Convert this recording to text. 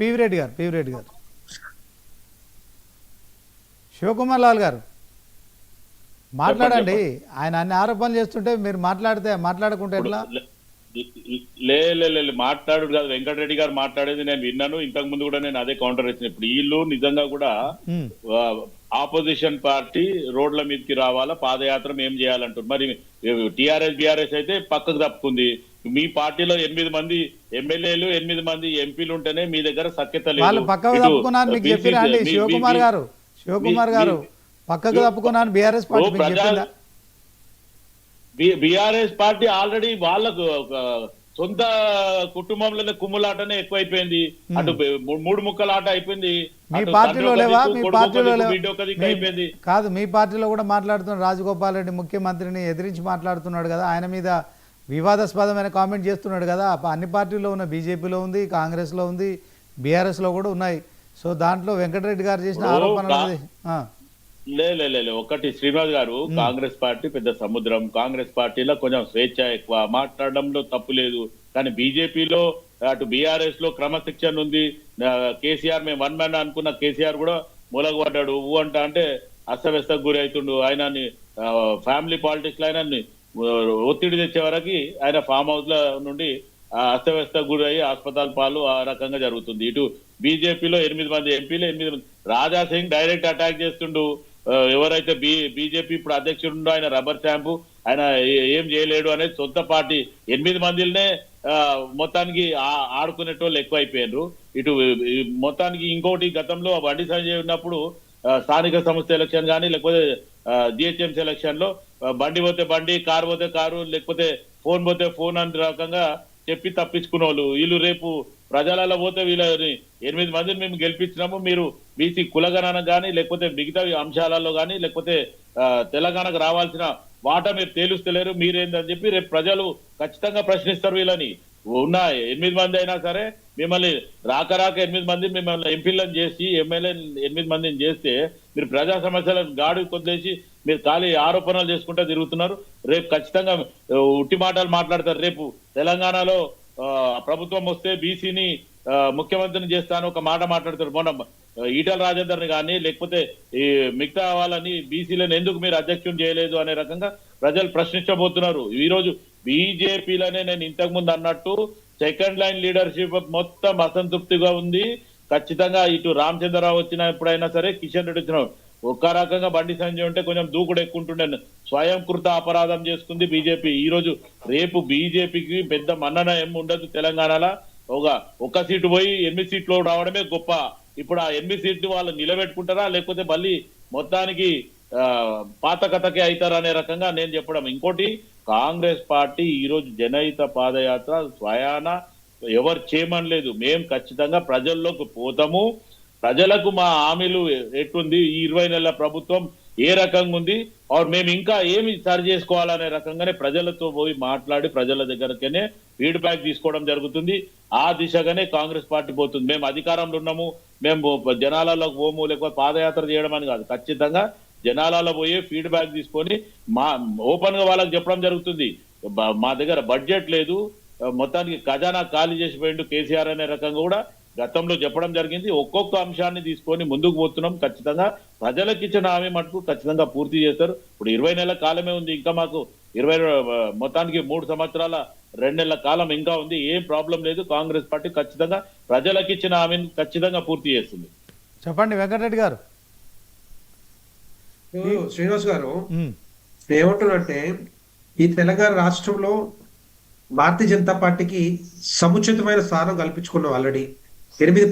పీవిరెడ్డి గారు పీవిరెడ్డి గారు. శివకుమార్ లాల్ గారు మాట్లాడండి. ఆయన అన్ని ఆరోపణలు చేస్తుంటే మీరు మాట్లాడితే మాట్లాడకుంటే ఎట్లా? లే లే మాట్లాడు కాదు. వెంకటరెడ్డి గారు మాట్లాడేది నేను విన్నాను. ఇంతకు ముందు కూడా నేను అదే కౌంటర్ ఇచ్చిన. ఇప్పుడు వీళ్ళు నిజంగా కూడా ఆపోజిషన్ పార్టీ రోడ్ల మీదకి రావాలా? పాదయాత్ర ఏం చేయాలంటారు మరి టిఆర్ఎస్ బిఆర్ఎస్ అయితే పక్కకు తప్పుకుంది. మీ పార్టీలో ఎనిమిది మంది ఎమ్మెల్యేలు ఎనిమిది మంది ఎంపీలు ఉంటేనే మీ దగ్గర సఖ్యత లేదు. శివకుమార్ గారు. శివకుమార్ గారు పక్కకు తప్పుకున్నాను బీఆర్ఎస్ పార్టీ ఓ మీకు ప్రజా- చెప్పిందా బిఆర్ఎస్ పార్టీ ఆల్రెడీ వాళ్ళకు సొంత కుటుంబంలోనే కుమ్ములాటనే ఎక్కువైపోయింది. అటు మూడు ముక్కల ఆట అయిపోయింది. మీ పార్టీలో లేవా? మీ పార్టీలో కాదు మీ పార్టీలో కూడా మాట్లాడుతున్న రాజగోపాల్ రెడ్డి ముఖ్యమంత్రిని ఎదిరించి మాట్లాడుతున్నాడు కదా. ఆయన మీద వివాదాస్పదమైన కామెంట్ చేస్తున్నాడు కదా. అన్ని పార్టీల్లో ఉన్న బీజేపీలో ఉంది కాంగ్రెస్లో ఉంది బీఆర్ఎస్లో కూడా ఉన్నాయి. సో దాంట్లో వెంకటరెడ్డి గారు చేసిన ఓ, ఆరోపణ కా- అనేది ఆ, లే లే లే, లే ఒకటి శ్రీనివాస్ గారు కాంగ్రెస్ పార్టీ పెద్ద సముద్రం. కాంగ్రెస్ పార్టీలో కొంచెం స్వేచ్ఛ ఎక్కువ. మాట్లాడడంలో తప్పు లేదు. కానీ బీజేపీలో అటు బీఆర్ఎస్లో క్రమశిక్షణ ఉంది. కేసీఆర్ మేము వన్ మ్యాన్ అనుకున్న కేసీఆర్ కూడా మూలగపడ్డాడు ఊ అంట అంటే అస్తవ్యస్తకు గురి అవుతుండు ఆయన ఫ్యామిలీ పాలిటిక్స్లో ఆయన ఒత్తిడి తెచ్చే వరకు ఆయన ఫామ్ హౌస్లో నుండి అస్తవ్యస్తకు గురి అయ్యి హాస్పిటల్ పాలు ఆ రకంగా జరుగుతుంది. ఇటు బీజేపీలో ఎనిమిది మంది ఎంపీలు ఎనిమిది మంది రాజా సింగ్ డైరెక్ట్ అటాక్ చేస్తుండు. ఎవరైతే బీ బీజేపీ ఇప్పుడు అధ్యక్షుడు ఆయన రబ్బర్ స్టాంపు ఆయన ఏ- ఏం చేయలేడు అనేది సొంత పార్టీ. ఎనిమిది మందిలనే మొత్తానికి ఆడుకునేటోళ్ళు ఎక్కువ అయిపోయారు ఇటు మొత్తానికి ఇంకోటి గతంలో బండి సంజయ్ ఉన్నప్పుడు స్థానిక సంస్థ ఎలక్షన్ కానీ లేకపోతే జిహెచ్ఎంసీ ఎలక్షన్లో బండి పోతే బండి కారు పోతే కారు లేకపోతే ఫోన్ పోతే ఫోన్ అనే రకంగా చెప్పి తప్పించుకునే వాళ్ళు వీళ్ళు రేపు ప్రజలలో పోతే వీళ్ళని ఎనిమిది మందిని మేము గెలిపించినాము. మీరు బీసీ కులగణన కానీ లేకపోతే మిగతా అంశాలలో కానీ లేకపోతే తెలంగాణకు రావాల్సిన వాటా మీరు తేలుస్తలేరు. మీరేందని చెప్పి రేపు ప్రజలు ఖచ్చితంగా ప్రశ్నిస్తారు వీళ్ళని. ఉన్న ఎనిమిది మంది అయినా సరే మిమ్మల్ని రాక రాక ఎనిమిది మంది మిమ్మల్ని ఎంపీలను చేసి ఎమ్మెల్యే ఎనిమిది మందిని చేస్తే మీరు ప్రజా సమస్యలను గాడి కొద్దేసి మీరు ఖాళీ ఆరోపణలు చేసుకుంటూ తిరుగుతున్నారు. రేపు ఖచ్చితంగా ఉట్టి మాటలు మాట్లాడతారు. రేపు తెలంగాణలో ప్రభుత్వం వస్తే బీసీని ముఖ్యమంత్రిని చేస్తాను ఒక మాట మాట్లాడతారు మొన్న ఈటల రాజేందర్ని కానీ లేకపోతే ఈ మిగతా వాళ్ళని బీసీలను ఎందుకు మీరు అధ్యక్షం చేయలేదు అనే రకంగా ప్రజలు ప్రశ్నించబోతున్నారు. ఈరోజు బీజేపీలోనే నేను ఇంతకు ముందు అన్నట్టు సెకండ్ లైన్ లీడర్షిప్ మొత్తం అసంతృప్తిగా ఉంది. ఖచ్చితంగా ఇటు రామచంద్రరావు వచ్చిన ఎప్పుడైనా సరే కిషన్ రెడ్డి వచ్చిన ఒక రకంగా బండి సంజయ్ ఉంటే కొంచెం దూకుడు ఎక్కుంటుండే స్వయం కృత అపరాధం చేసుకుంది బీజేపీ. ఈ రోజు రేపు బీజేపీకి పెద్ద మన్నన ఏం ఉండదు తెలంగాణలో. ఒక ఒక్క సీటు పోయి ఎనిమిది సీట్లు రావడమే గొప్ప. ఇప్పుడు ఆ ఎనిమిది సీట్లు వాళ్ళు నిలబెట్టుకుంటారా? లేకపోతే మళ్ళీ మొత్తానికి పాత కథకే అవుతారా అనే రకంగా నేను చెప్పడం. ఇంకోటి కాంగ్రెస్ పార్టీ ఈరోజు జనహిత పాదయాత్ర స్వయాన ఎవరు చేయమనలేదు. మేము ఖచ్చితంగా ప్రజల్లోకి పోతాము. ప్రజలకు మా హామీలు ఎట్టుంది? ఈ ఇరవై నెలల ప్రభుత్వం ఏ రకంగా ఉంది? ఆర్ మేము ఇంకా ఏమి సరి చేసుకోవాలనే రకంగానే ప్రజలతో పోయి మాట్లాడి ప్రజల దగ్గరకనే ఫీడ్బ్యాక్ తీసుకోవడం జరుగుతుంది. ఆ దిశగానే కాంగ్రెస్ పార్టీ పోతుంది. మేము అధికారంలో ఉన్నాము. మేము జనాలలోకి పోము లేకపోతే పాదయాత్ర చేయడం అని కాదు. ఖచ్చితంగా జనాలలో పోయి ఫీడ్బ్యాక్ తీసుకొని మా ఓపెన్గా వాళ్ళకి చెప్పడం జరుగుతుంది. మా దగ్గర బడ్జెట్ లేదు. మొత్తానికి ఖజానా ఖాళీ చేసి పోయిండు కేసీఆర్ అనే రకంగా కూడా గతంలో చెప్పడం జరిగింది ఒక్కొక్క అంశాన్ని తీసుకొని ముందుకు పోతున్నాం ఖచ్చితంగా ప్రజలకు ఇచ్చిన హామీ మటుకు ఖచ్చితంగా పూర్తి చేస్తారు. ఇప్పుడు ఇరవై నెలల కాలమే ఉంది ఇంకా మాకు ఇరవై మొత్తానికి మూడు సంవత్సరాల రెండు నెలల కాలం ఇంకా ఉంది ఏం ప్రాబ్లం లేదు కాంగ్రెస్ పార్టీ ఖచ్చితంగా ప్రజలకు ఇచ్చిన హామీని ఖచ్చితంగా పూర్తి చేస్తుంది. చెప్పండి వెంకటరెడ్డి గారు. శ్రీనివాస్ గారు ఏమంటున్నంటే ఈ తెలంగాణ రాష్ట్రంలో భారతీయ జనతా పార్టీకి సముచితమైన స్థానం కల్పించుకున్నాం ఆల్రెడీ. ఎనిమిది